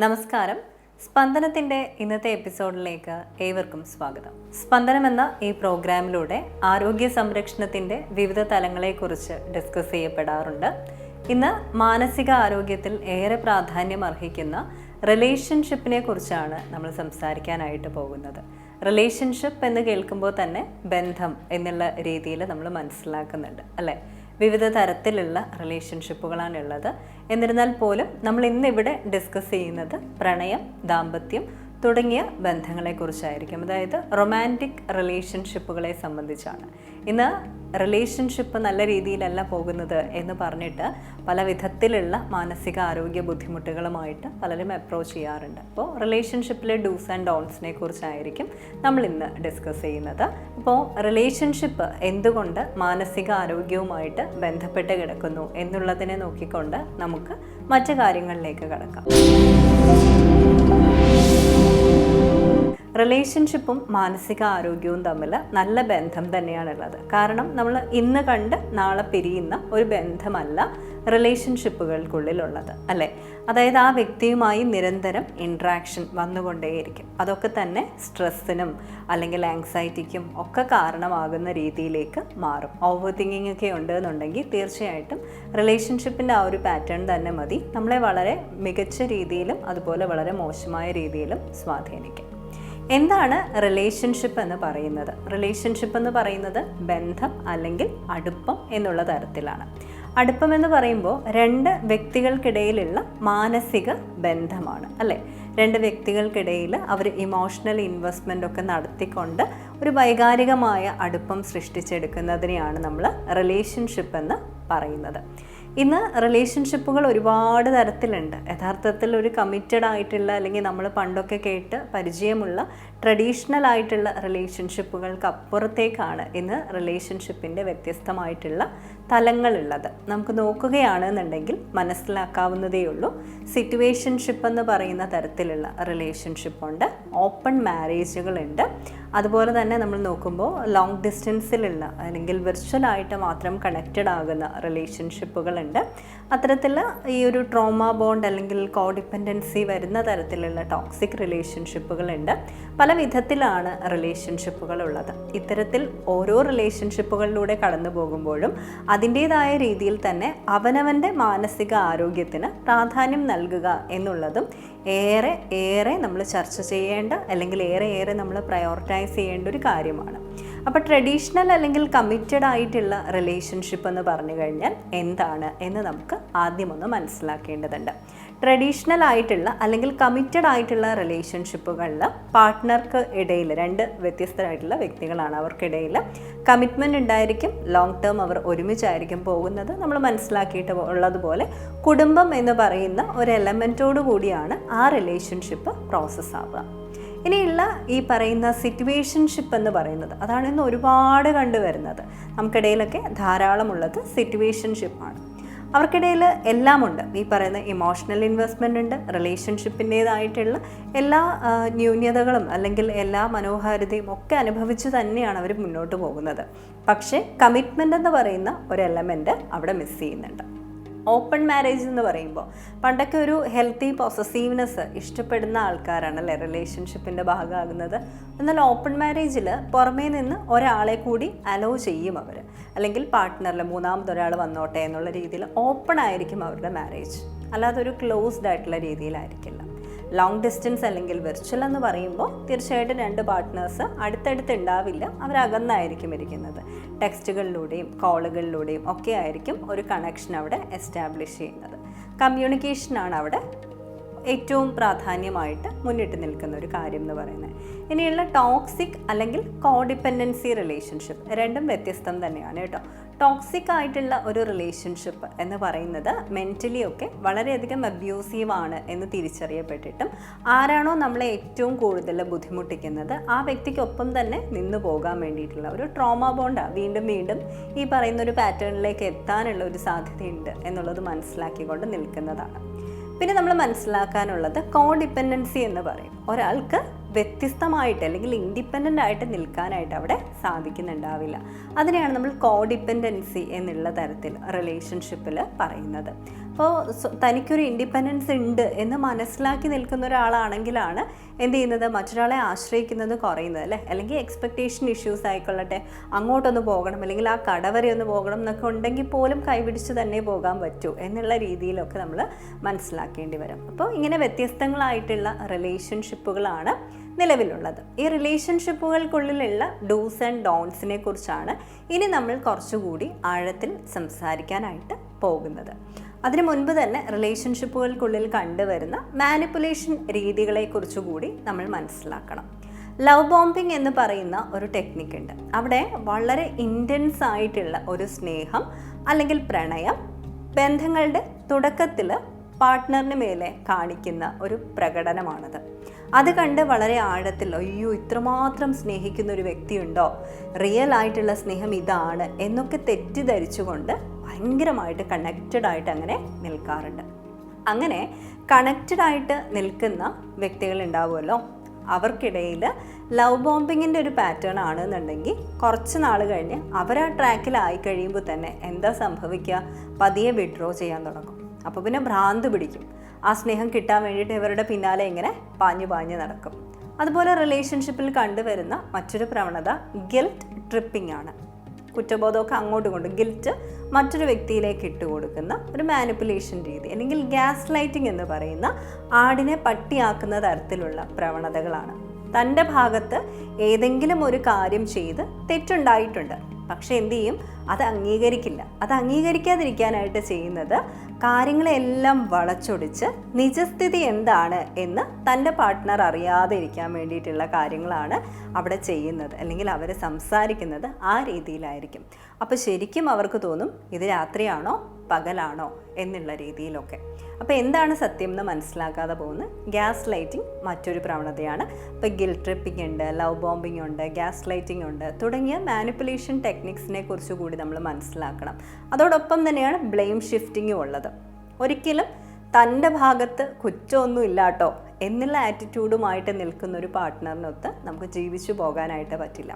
നമസ്കാരം. സ്പന്ദനത്തിന്റെ ഇന്നത്തെ എപ്പിസോഡിലേക്ക് ഏവർക്കും സ്വാഗതം. സ്പന്ദനം എന്ന ഈ പ്രോഗ്രാമിലൂടെ ആരോഗ്യ സംരക്ഷണത്തിന്റെ വിവിധ തലങ്ങളെക്കുറിച്ച് ഡിസ്കസ് ചെയ്യപ്പെടാറുണ്ട്. ഇന്ന് മാനസിക ആരോഗ്യത്തിൽ ഏറെ പ്രാധാന്യം അർഹിക്കുന്ന റിലേഷൻഷിപ്പിനെ കുറിച്ചാണ് നമ്മൾ സംസാരിക്കാനായിട്ട് പോകുന്നത്. റിലേഷൻഷിപ്പ് എന്ന് കേൾക്കുമ്പോൾ തന്നെ ബന്ധം എന്നുള്ള രീതിയിൽ നമ്മൾ മനസ്സിലാക്കുന്നുണ്ട് അല്ലേ? വിവിധ തരത്തിലുള്ള റിലേഷൻഷിപ്പുകളാണുള്ളത് എന്നിരുന്നാൽ പോലും നമ്മൾ ഇന്നിവിടെ ഡിസ്കസ് ചെയ്യുന്നത് പ്രണയം ദാമ്പത്യം തുടങ്ങിയ ബന്ധങ്ങളെക്കുറിച്ചായിരിക്കും. അതായത് റൊമാന്റിക് റിലേഷൻഷിപ്പുകളെ സംബന്ധിച്ചാണ്. ഇന്ന് റിലേഷൻഷിപ്പ് നല്ല രീതിയിലല്ല പോകുന്നത് എന്ന് പറഞ്ഞിട്ട് പല വിധത്തിലുള്ള മാനസിക ആരോഗ്യ ബുദ്ധിമുട്ടുകളുമായിട്ട് പലരും അപ്രോച്ച് ചെയ്യാറുണ്ട്. അപ്പോൾ റിലേഷൻഷിപ്പിലെ ഡൂസ് ആൻഡ് ഡോൺസിനെ കുറിച്ചായിരിക്കും നമ്മൾ ഇന്ന് ഡിസ്കസ് ചെയ്യുന്നത്. അപ്പോൾ റിലേഷൻഷിപ്പ് എന്തുകൊണ്ട് മാനസിക ആരോഗ്യവുമായിട്ട് ബന്ധപ്പെട്ട് കിടക്കുന്നു എന്നുള്ളതിനെ നോക്കിക്കൊണ്ട് നമുക്ക് മറ്റു കാര്യങ്ങളിലേക്ക് കടക്കാം. റിലേഷൻഷിപ്പും മാനസിക ആരോഗ്യവും തമ്മിൽ നല്ല ബന്ധം തന്നെയാണുള്ളത്. കാരണം നമ്മൾ ഇന്ന് കണ്ട് നാളെ പിരിയുന്ന ഒരു ബന്ധമല്ല റിലേഷൻഷിപ്പുകൾക്കുള്ളിലുള്ളത് അല്ലേ? അതായത് ആ വ്യക്തിയുമായി നിരന്തരം ഇൻട്രാക്ഷൻ വന്നുകൊണ്ടേയിരിക്കും. അതൊക്കെ തന്നെ സ്ട്രെസ്സിനും അല്ലെങ്കിൽ ആങ്സൈറ്റിക്കും ഒക്കെ കാരണമാകുന്ന രീതിയിലേക്ക് മാറും. ഓവർ തിങ്കിങ് ഒക്കെ ഉണ്ട് എന്നുണ്ടെങ്കിൽ തീർച്ചയായിട്ടും റിലേഷൻഷിപ്പിന്റെ ആ ഒരു പാറ്റേൺ തന്നെ മതി. നമ്മളെ വളരെ മികച്ച രീതിയിലും അതുപോലെ വളരെ മോശമായ രീതിയിലും സ്വാധീനിക്കും. എന്താണ് റിലേഷൻഷിപ്പ് എന്ന് പറയുന്നത്? റിലേഷൻഷിപ്പ് എന്ന് പറയുന്നത് ബന്ധം അല്ലെങ്കിൽ അടുപ്പം എന്നുള്ള തരത്തിലാണ്. അടുപ്പം എന്ന് പറയുമ്പോൾ രണ്ട് വ്യക്തികൾക്കിടയിലുള്ള മാനസിക ബന്ധമാണ് അല്ലേ? രണ്ട് വ്യക്തികൾക്കിടയിൽ അവർ ഇമോഷണൽ ഇൻവെസ്റ്റ്മെന്റ് ഒക്കെ നടത്തിക്കൊണ്ട് ഒരു വൈകാരികമായ അടുപ്പം സൃഷ്ടിച്ചെടുക്കുന്നതിനെയാണ് നമ്മൾ റിലേഷൻഷിപ്പ് എന്ന് പറയുന്നത്. ഇന്ന് റിലേഷൻഷിപ്പുകൾ ഒരുപാട് തരത്തിലുണ്ട്. യഥാർത്ഥത്തിൽ ഒരു കമ്മിറ്റഡ് ആയിട്ടുള്ള അല്ലെങ്കിൽ നമ്മൾ പണ്ടൊക്കെ കേട്ട് പരിചയമുള്ള ട്രഡീഷണൽ ആയിട്ടുള്ള റിലേഷൻഷിപ്പുകൾക്ക് അപ്പുറത്തേക്കാണ് ഇന്ന് റിലേഷൻഷിപ്പിന്റെ വ്യത്യസ്തമായിട്ടുള്ള തലങ്ങളുള്ളത്. നമുക്ക് നോക്കുകയാണെന്നുണ്ടെങ്കിൽ മനസ്സിലാക്കാവുന്നതേ ഉള്ളൂ. സിറ്റുവേഷൻഷിപ്പ് എന്ന് പറയുന്ന തരത്തിലുള്ള റിലേഷൻഷിപ്പുണ്ട് ഓപ്പൺ മാരേജുകളുണ്ട് അതുപോലെ തന്നെ നമ്മൾ നോക്കുമ്പോൾ ലോങ് ഡിസ്റ്റൻസിലുള്ള അല്ലെങ്കിൽ വിർച്വലായിട്ട് മാത്രം കണക്റ്റഡ് ആകുന്ന റിലേഷൻഷിപ്പുകളുണ്ട് അത്തരത്തിൽ ഈ ഒരു ട്രോമ ബോണ്ട് അല്ലെങ്കിൽ കോഡിപ്പെൻഡൻസി വരുന്ന തരത്തിലുള്ള ടോക്സിക് റിലേഷൻഷിപ്പുകളുണ്ട് പല വിധത്തിലാണ് റിലേഷൻഷിപ്പുകൾ ഉള്ളത്. ഇത്തരത്തിൽ ഓരോ റിലേഷൻഷിപ്പുകളിലൂടെ കടന്നു പോകുമ്പോഴും അതിന്റേതായ രീതിയിൽ തന്നെ അവനവന്റെ മാനസിക ആരോഗ്യത്തിന് പ്രാധാന്യം നൽകുക എന്നുള്ളതും ഏറെ ഏറെ നമ്മൾ ചർച്ച ചെയ്യേണ്ട അല്ലെങ്കിൽ ഏറെ ഏറെ നമ്മൾ പ്രയോറിറ്റൈസ് ചെയ്യേണ്ട ഒരു കാര്യമാണ്. അപ്പോൾ ട്രഡീഷണൽ അല്ലെങ്കിൽ കമ്മിറ്റഡ് ആയിട്ടുള്ള റിലേഷൻഷിപ്പ് എന്ന് പറഞ്ഞു കഴിഞ്ഞാൽ എന്താണ് എന്ന് നമുക്ക് ആദ്യമൊന്ന് മനസ്സിലാക്കേണ്ടതുണ്ട്. ട്രഡീഷണൽ ആയിട്ടുള്ള അല്ലെങ്കിൽ കമ്മിറ്റഡ് ആയിട്ടുള്ള റിലേഷൻഷിപ്പുകളിൽ പാർട്ട്ണർക്ക് ഇടയിൽ രണ്ട് വ്യത്യസ്തരായിട്ടുള്ള വ്യക്തികളാണ് അവർക്കിടയിൽ കമ്മിറ്റ്മെന്റ് ഉണ്ടായിരിക്കും ലോങ് ടേം അവർ ഒരുമിച്ചായിരിക്കും പോകുന്നത്. നമ്മൾ മനസ്സിലാക്കിയിട്ട് ഉള്ളതുപോലെ കുടുംബം എന്ന് പറയുന്ന ഒരു എലമെന്റോടു കൂടിയാണ് ആ റിലേഷൻഷിപ്പ് പ്രോസസ്സ് ആവുക. ഇനിയുള്ള ഈ പറയുന്ന സിറ്റുവേഷൻഷിപ്പ് എന്ന് പറയുന്നത് അതാണ് ഇന്ന് ഒരുപാട് കണ്ടുവരുന്നത്. നമുക്കിടയിലൊക്കെ ധാരാളമുള്ളത് സിറ്റുവേഷൻഷിപ്പാണ് അവർക്കിടയിൽ എല്ലാമുണ്ട്. ഈ പറയുന്ന ഇമോഷണൽ ഇൻവെസ്റ്റ്മെന്റ് ഉണ്ട് റിലേഷൻഷിപ്പിന്റേതായിട്ടുള്ള എല്ലാ ന്യൂനതകളും അല്ലെങ്കിൽ എല്ലാ മനോഹാരിതയും ഒക്കെ അനുഭവിച്ച് തന്നെയാണ് അവർ മുന്നോട്ട് പോകുന്നത്. പക്ഷേ കമ്മിറ്റ്മെന്റ് എന്ന് പറയുന്ന ഒരു എലമെന്റ് അവിടെ മിസ് ചെയ്യുന്നുണ്ട്. ഓപ്പൺ മാരേജ് എന്ന് പറയുമ്പോൾ പണ്ടൊക്കെ ഒരു ഹെൽത്തി പോസസീവ്നെസ് ഇഷ്ടപ്പെടുന്ന ആൾക്കാരാണ് അല്ലേ? റിലേഷൻഷിപ്പിന്റെ ഭാഗമാകുന്നത്. എന്നാൽ ഓപ്പൺ മാരേജിൽ പുറമേ നിന്ന് ഒരാളെ കൂടി അലോ ചെയ്യും അവർ. അല്ലെങ്കിൽ പാർട്ട്ണറിൽ മൂന്നാമതൊരാൾ വന്നോട്ടെ എന്നുള്ള രീതിയിൽ ഓപ്പൺ ആയിരിക്കും അവരുടെ മാരേജ്. അല്ലാതെ ഒരു ക്ലോസ്ഡ് ആയിട്ടുള്ള രീതിയിലായിരിക്കില്ല. ലോങ് ഡിസ്റ്റൻസ് അല്ലെങ്കിൽ വെർച്വൽ എന്ന് പറയുമ്പോൾ തീർച്ചയായിട്ടും രണ്ട് പാർട്ട്നേഴ്സ് അടുത്തടുത്ത് ഉണ്ടാവില്ല. അവരകന്നായിരിക്കും ഇരിക്കുന്നത്. ടെക്സ്റ്റുകളിലൂടെയും കോളുകളിലൂടെയും ഒക്കെ ആയിരിക്കും ഒരു കണക്ഷൻ അവിടെ എസ്റ്റാബ്ലിഷ് ചെയ്യുന്നത്. കമ്മ്യൂണിക്കേഷനാണ് അവിടെ ഏറ്റവും പ്രാധാന്യമായിട്ട് മുന്നിട്ട് നിൽക്കുന്ന ഒരു കാര്യം എന്ന് പറയുന്നത്. ഇനിയുള്ള ടോക്സിക് അല്ലെങ്കിൽ കോഡിപ്പെൻഡൻസി റിലേഷൻഷിപ്പ് രണ്ടും വ്യത്യസ്തം തന്നെയാണ് കേട്ടോ. ടോക്സിക് ആയിട്ടുള്ള ഒരു റിലേഷൻഷിപ്പ് എന്ന് പറയുന്നത് മെന്റലി ഒക്കെ വളരെയധികം അബ്യൂസീവ് ആണ് എന്ന് തിരിച്ചറിയപ്പെട്ടിട്ടും ആരാണോ നമ്മളെ ഏറ്റവും കൂടുതൽ ബുദ്ധിമുട്ടിക്കുന്നത് ആ വ്യക്തിക്കൊപ്പം തന്നെ നിന്ന് പോകാൻ വേണ്ടിയിട്ടുള്ള ഒരു ട്രോമ ബോണ്ടാണ് വീണ്ടും വീണ്ടും ഈ പറയുന്ന ഒരു പാറ്റേണിലേക്ക് എത്താനുള്ള ഒരു സാധ്യതയുണ്ട് എന്നുള്ളത് മനസ്സിലാക്കിക്കൊണ്ട് നിൽക്കുന്നതാണ്. പിന്നെ നമ്മൾ മനസ്സിലാക്കാനുള്ളത് കോഡിപ്പെൻഡൻസി എന്ന് പറയും. ഒരാൾക്ക് വ്യത്യസ്തമായിട്ട് അല്ലെങ്കിൽ ഇൻഡിപെൻഡന്റ് ആയിട്ട് നിൽക്കാനായിട്ട് അവിടെ സാധിക്കുന്നുണ്ടാവില്ല. അതിനെയാണ് നമ്മൾ കോഡിപ്പെൻഡൻസി എന്നുള്ള തരത്തിൽ റിലേഷൻഷിപ്പിൽ പറയുന്നത്. അപ്പോൾ തനിക്കൊരു ഇൻഡിപെൻഡൻസ് ഉണ്ട് എന്ന് മനസ്സിലാക്കി നിൽക്കുന്ന ഒരാളാണെങ്കിലാണ് എന്ത് ചെയ്യുന്നത്? മറ്റൊരാളെ ആശ്രയിക്കുന്നത് കുറയുന്നത് അല്ലേ? അല്ലെങ്കിൽ എക്സ്പെക്റ്റേഷൻ ഇഷ്യൂസ് ആയിക്കൊള്ളട്ടെ അങ്ങോട്ടൊന്ന് പോകണം അല്ലെങ്കിൽ ആ കട വരെ ഒന്ന് പോകണം എന്നൊക്കെ ഉണ്ടെങ്കിൽ പോലും കൈപിടിച്ച് തന്നെ പോകാൻ പറ്റൂ എന്നുള്ള രീതിയിലൊക്കെ നമ്മൾ മനസ്സിലാക്കേണ്ടി വരും. അപ്പോൾ ഇങ്ങനെ വ്യത്യസ്തങ്ങളായിട്ടുള്ള റിലേഷൻഷിപ്പുകളാണ് നിലവിലുള്ളത്. ഈ റിലേഷൻഷിപ്പുകൾക്കുള്ളിലുള്ള ഡൂസ് ആൻഡ് ഡോൺസിനെ കുറിച്ചാണ് ഇനി നമ്മൾ കുറച്ചുകൂടി ആഴത്തിൽ സംസാരിക്കാനായിട്ട് പോകുന്നത്. അതിനു മുൻപ് തന്നെ റിലേഷൻഷിപ്പുകൾക്കുള്ളിൽ കണ്ടുവരുന്ന മാനിപ്പുലേഷൻ രീതികളെക്കുറിച്ചുകൂടി നമ്മൾ മനസ്സിലാക്കണം. ലവ് ബോംബിംഗ് എന്ന് പറയുന്ന ഒരു ടെക്നിക്ക് ഉണ്ട്. അവിടെ വളരെ ഇന്റൻസ് ആയിട്ടുള്ള ഒരു സ്നേഹം അല്ലെങ്കിൽ പ്രണയം ബന്ധങ്ങളുടെ തുടക്കത്തിൽ പാർട്ട്ണറിന് മേലെ കാണിക്കുന്ന ഒരു പ്രകടനമാണത്. അത് കണ്ട് വളരെ ആഴത്തിൽ അയ്യോ ഇത്രമാത്രം സ്നേഹിക്കുന്ന ഒരു വ്യക്തിയുണ്ടോ? റിയൽ ആയിട്ടുള്ള സ്നേഹം ഇതാണ് എന്നൊക്കെ തെറ്റിദ്ധരിച്ചുകൊണ്ട് ഭയങ്കരമായിട്ട് കണക്റ്റഡ് ആയിട്ട് അങ്ങനെ നിൽക്കാറുണ്ട്. അങ്ങനെ കണക്റ്റഡ് ആയിട്ട് നിൽക്കുന്ന വ്യക്തികൾ ഉണ്ടാവുമല്ലോ അവർക്കിടയിൽ ലവ് ബോംബിങ്ങിന്റെ ഒരു പാറ്റേൺ ആണെന്നുണ്ടെങ്കിൽ കുറച്ച് നാൾ കഴിഞ്ഞ് അവർ ആ ട്രാക്കിലായി കഴിയുമ്പോൾ തന്നെ എന്താ സംഭവിക്കുക? പതിയെ വിഡ്രോ ചെയ്യാൻ തുടങ്ങും. അപ്പോൾ പിന്നെ ഭ്രാന്ത് പിടിക്കും. ആ സ്നേഹം കിട്ടാൻ വേണ്ടിയിട്ട് ഇവരുടെ പിന്നാലെ ഇങ്ങനെ പാഞ്ഞു പാഞ്ഞു നടക്കും. അതുപോലെ റിലേഷൻഷിപ്പിൽ കണ്ടുവരുന്ന മറ്റൊരു പ്രവണത ഗിൽറ്റ് ട്രിപ്പിംഗ് ആണ്. കുറ്റബോധമൊക്കെ അങ്ങോട്ടും കൊണ്ട് ഗിൽറ്റ് മറ്റൊരു വ്യക്തിയിലേക്ക് ഇട്ട് കൊടുക്കുന്ന ഒരു മാനിപ്പുലേഷൻ രീതി അല്ലെങ്കിൽ ഗ്യാസ് ലൈറ്റിംഗ് എന്ന് പറയുന്ന ആടിനെ പട്ടിയാക്കുന്ന തരത്തിലുള്ള പ്രവണതകളാണ്. തന്റെ ഭാഗത്ത് ഏതെങ്കിലും ഒരു കാര്യം ചെയ്ത് തെറ്റുണ്ടായിട്ടുണ്ട്. പക്ഷെ എന്തു ചെയ്യും? അത് അംഗീകരിക്കില്ല. അത് അംഗീകരിക്കാതിരിക്കാനായിട്ട് ചെയ്യുന്നത് കാര്യങ്ങളെല്ലാം വളച്ചൊടിച്ച് നിജസ്ഥിതി എന്താണ് എന്ന് തന്റെ പാർട്ട്ണർ അറിയാതെ ഇരിക്കാൻ വേണ്ടിയിട്ടുള്ള കാര്യങ്ങളാണ് അവിടെ ചെയ്യുന്നത്. അല്ലെങ്കിൽ അവർ സംസാരിക്കുന്നത് ആ രീതിയിലായിരിക്കും. അപ്പോൾ ശരിക്കും അവർക്ക് തോന്നും ഇത് രാത്രിയാണോ പകലാണോ എന്നുള്ള രീതിയിലൊക്കെ. അപ്പോൾ എന്താണ് സത്യം എന്ന് മനസ്സിലാക്കാതെ പോകുന്ന ഗ്യാസ് ലൈറ്റിംഗ് മറ്റൊരു പ്രവണതയാണ്. ഇപ്പോൾ ഗിൽ ട്രിപ്പിംഗ് ഉണ്ട് ലവ് ബോംബിംഗ് ഉണ്ട് ഗ്യാസ് ലൈറ്റിംഗ് ഉണ്ട് തുടങ്ങിയ മാനിപ്പുലേഷൻ ടെക്നിക്സിനെ കുറിച്ച് കൂടി നമ്മൾ മനസ്സിലാക്കണം. അതോടൊപ്പം തന്നെയാണ് ബ്ലെയിം ഷിഫ്റ്റിങ്ങും ഉള്ളത്. ഒരിക്കലും തന്റെ ഭാഗത്ത് കുറ്റമൊന്നും ഇല്ലാട്ടോ എന്നുള്ള ആറ്റിറ്റ്യൂഡുമായിട്ട് നിൽക്കുന്ന ഒരു പാർട്ട്ണറിനൊത്ത് നമുക്ക് ജീവിച്ചു പോകാനായിട്ട് പറ്റില്ല.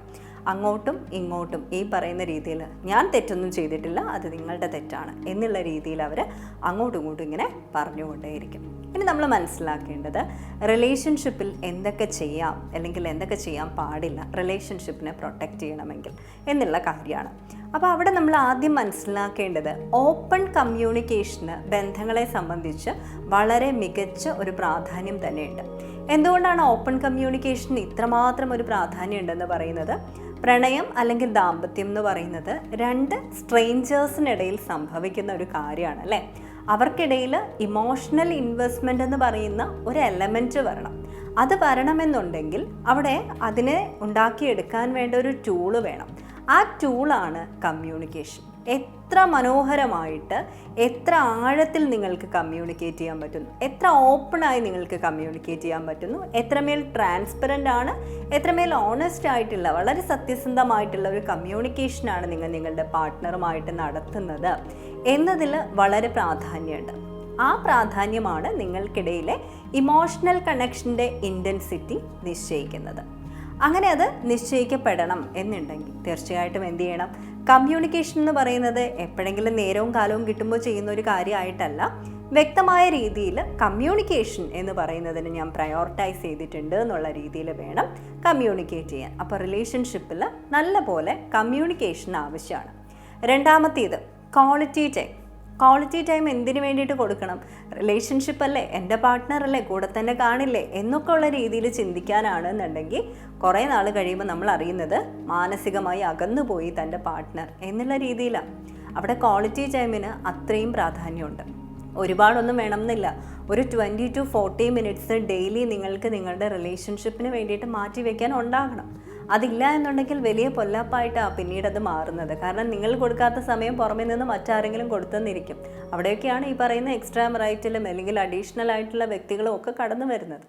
അങ്ങോട്ടും ഇങ്ങോട്ടും ഈ പറയുന്ന രീതിയിൽ ഞാൻ തെറ്റൊന്നും ചെയ്തിട്ടില്ല അത് നിങ്ങളുടെ തെറ്റാണ് എന്നുള്ള രീതിയിൽ അവർ അങ്ങോട്ടും ഇങ്ങോട്ടും ഇങ്ങനെ പറഞ്ഞുകൊണ്ടേയിരിക്കും. ഇനി നമ്മൾ മനസ്സിലാക്കേണ്ടത് റിലേഷൻഷിപ്പിൽ എന്തൊക്കെ ചെയ്യാം അല്ലെങ്കിൽ എന്തൊക്കെ ചെയ്യാൻ പാടില്ല റിലേഷൻഷിപ്പിനെ പ്രൊട്ടക്റ്റ് ചെയ്യണമെങ്കിൽ എന്നുള്ള കാര്യമാണ്. അപ്പോൾ അവിടെ നമ്മൾ ആദ്യം മനസ്സിലാക്കേണ്ടത് ഓപ്പൺ കമ്മ്യൂണിക്കേഷന് ബന്ധങ്ങളെ സംബന്ധിച്ച് വളരെ മികച്ച ഒരു പ്രാധാന്യം തന്നെയുണ്ട്. എന്തുകൊണ്ടാണ് ഓപ്പൺ കമ്മ്യൂണിക്കേഷന് ഇത്രമാത്രം ഒരു പ്രാധാന്യം ഉണ്ടെന്ന് പറയുന്നത്? പ്രണയം അല്ലെങ്കിൽ ദാമ്പത്യം എന്ന് പറയുന്നത് രണ്ട് സ്ട്രേഞ്ചേഴ്സിനിടയിൽ സംഭവിക്കുന്ന ഒരു കാര്യമാണ് അല്ലേ? അവർക്കിടയിൽ ഇമോഷണൽ ഇൻവെസ്റ്റ്മെന്റ് എന്ന് പറയുന്ന ഒരു എലമെന്റ് വരണം. അത് വരണമെന്നുണ്ടെങ്കിൽ അവിടെ അതിനെ ഉണ്ടാക്കിയെടുക്കാൻ വേണ്ട ഒരു ടൂൾ വേണം. ആ ടൂളാണ് കമ്മ്യൂണിക്കേഷൻ. എത്ര മനോഹരമായിട്ട് എത്ര ആഴത്തിൽ നിങ്ങൾക്ക് കമ്മ്യൂണിക്കേറ്റ് ചെയ്യാൻ പറ്റുന്നു എത്ര ഓപ്പണായി നിങ്ങൾക്ക് കമ്മ്യൂണിക്കേറ്റ് ചെയ്യാൻ പറ്റുന്നു എത്രമേൽ ട്രാൻസ്പെറന്റ് ആണ് എത്രമേൽ ഓണസ്റ്റ് ആയിട്ടുള്ള വളരെ സത്യസന്ധമായിട്ടുള്ള ഒരു കമ്മ്യൂണിക്കേഷനാണ് നിങ്ങൾ നിങ്ങളുടെ പാർട്ട്ണറുമായിട്ട് നടത്തുന്നത് എന്നതിൽ വളരെ പ്രാധാന്യമുണ്ട്. ആ പ്രാധാന്യമാണ് നിങ്ങൾക്കിടയിലെ ഇമോഷണൽ കണക്ഷന്റെ ഇന്റൻസിറ്റി നിശ്ചയിക്കുന്നത്. അങ്ങനെ അത് നിശ്ചയിക്കപ്പെടണം എന്നുണ്ടെങ്കിൽ തീർച്ചയായിട്ടും എന്ത് ചെയ്യണം? കമ്മ്യൂണിക്കേഷൻ എന്ന് പറയുന്നത് എപ്പോഴെങ്കിലും നേരവും കാലവും കിട്ടുമ്പോൾ ചെയ്യുന്ന ഒരു കാര്യമായിട്ടല്ല. വ്യക്തമായ രീതിയിൽ കമ്മ്യൂണിക്കേഷൻ എന്ന് പറയുന്നതിന് ഞാൻ പ്രയോറിറ്റൈസ് ചെയ്തിട്ടുണ്ട് എന്നുള്ള രീതിയിൽ വേണം കമ്മ്യൂണിക്കേറ്റ് ചെയ്യാൻ. അപ്പോൾ റിലേഷൻഷിപ്പിൽ നല്ല പോലെ കമ്മ്യൂണിക്കേഷൻ ആവശ്യമാണ്. രണ്ടാമത്തേത് ക്വാളിറ്റി ടൈം ക്വാളിറ്റി ടൈം എന്തിനു വേണ്ടിയിട്ട് കൊടുക്കണം? റിലേഷൻഷിപ്പ് അല്ലേ? എന്റെ പാർട്ട്ണർ അല്ലേ? കൂടെ തന്നെ കാണില്ലേ? എന്നൊക്കെ ഉള്ള രീതിയിൽ ചിന്തിക്കാനാണ് എന്നുണ്ടെങ്കിൽ കുറേ നാൾ കഴിയുമ്പോൾ നമ്മൾ അറിയുന്നത് മാനസികമായി അകന്നുപോയി തന്റെ പാർട്ട്ണർ എന്നുള്ള രീതിയിലാണ്. അവിടെ ക്വാളിറ്റി ടൈമിന് അത്രയും പ്രാധാന്യമുണ്ട്. ഒരുപാടൊന്നും വേണമെന്നില്ല. ഒരു twenty to forty minutes daily നിങ്ങൾക്ക് നിങ്ങളുടെ റിലേഷൻഷിപ്പിന് വേണ്ടിയിട്ട് മാറ്റി വയ്ക്കാൻ ഉണ്ടാകണം. അതില്ല എന്നുണ്ടെങ്കിൽ വലിയ പൊല്ലാപ്പായിട്ടാണ് പിന്നീട് അത് മാറുന്നത്. കാരണം നിങ്ങൾ കൊടുക്കാത്ത സമയം പുറമേ നിന്ന് മറ്റാരെങ്കിലും കൊടുത്തെന്നിരിക്കും അവിടെയൊക്കെയാണ് ഈ പറയുന്ന എക്സ്ട്രാ റൈറ്റിലും അല്ലെങ്കിൽ അഡീഷണൽ ആയിട്ടുള്ള വ്യക്തികളും ഒക്കെ കടന്നു വരുന്നത്.